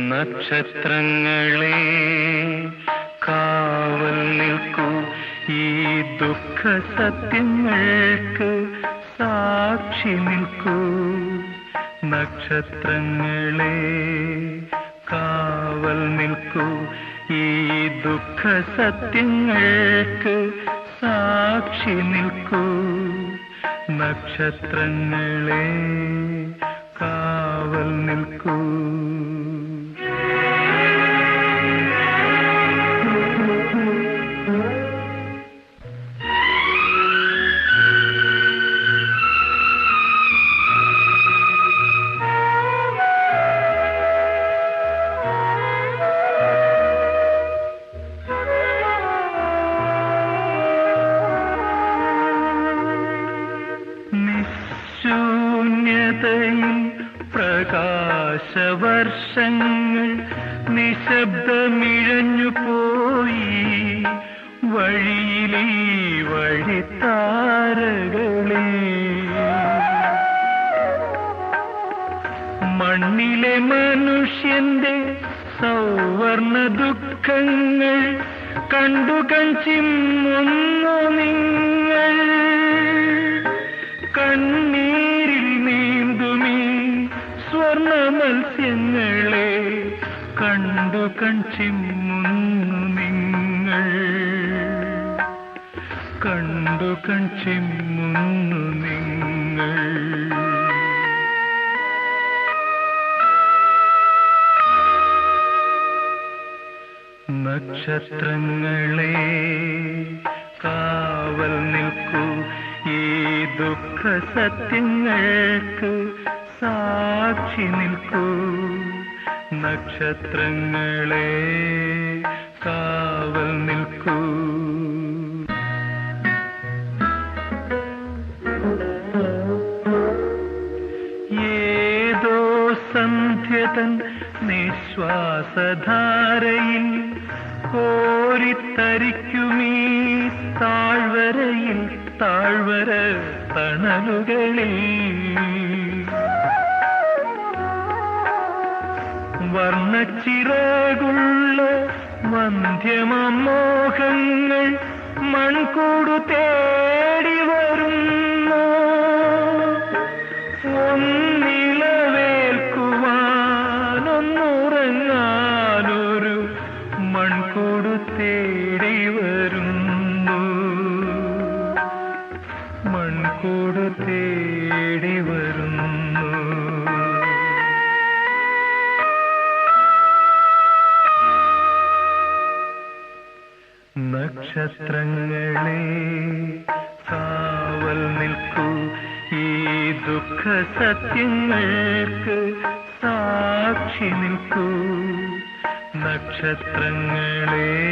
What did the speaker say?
നക്ഷത്രങ്ങളെ കാവൽ നിൽക്കൂ. ഈ ദുഃഖ സത്യങ്ങൾക്ക് സാക്ഷി നിൽക്കൂ. നക്ഷത്രങ്ങളെ കാവൽ നിൽക്കൂ. ഈ ദുഃഖ സത്യങ്ങൾക്ക് സാക്ഷി നിൽക്കൂ. നക്ഷത്രങ്ങളെ കാവൽ നിൽക്കൂ. നിശൂന്യതയിൽ പ്രകാശവർഷങ്ങൾ നിശബ്ദമിഴഞ്ഞു പോയി. വഴിയിലീ വഴിത്താരകളെ മണ്ണിലെ മനുഷ്യന്റെ സൗവർണ ദുഃഖങ്ങൾ കണ്ടു കഞ്ചിമ്മുന്നു നിങ്ങൾ. നീന്തുമീ സ്വർണ മത്സ്യങ്ങളെ കണ്ടു കൺചിമ്മുന്നു നിങ്ങൾ. കണ്ടു കൺചിമ്മുന്നു നിങ്ങൾ. നക്ഷത്രങ്ങളെ കാവൽ നിൽക്കൂ. ഈ ദുഃഖ സത്യങ്ങൾക്ക് സാക്ഷി നിൽക്കൂ. നക്ഷത്രങ്ങളെ കാവൽ നിൽക്കൂ. ഏതോ സന്ധ്യതൻ നിശ്വാസധാരയിൽ കോരിത്തരിക്കുമീ താഴ്വരയിൽ താഴ്വര തണലുകളിൽ. വർണച്ചിറകുള്ള മന്ധ്യമോഹങ്ങൾ മൺകൂടു തേടി വരുന്നു. ഒന്നിളവേൽക്കുവാനൊന്നുറങ്ങാനൊരു മൺകൂടു തേടി മൺകൂടു നക്ഷത്രങ്ങളെ കാവൽ നിൽക്കൂ. ഈ ദുഃഖ സത്യങ്ങൾക്ക് സാക്ഷി നിൽക്കൂ. നക്ഷത്രങ്ങളെ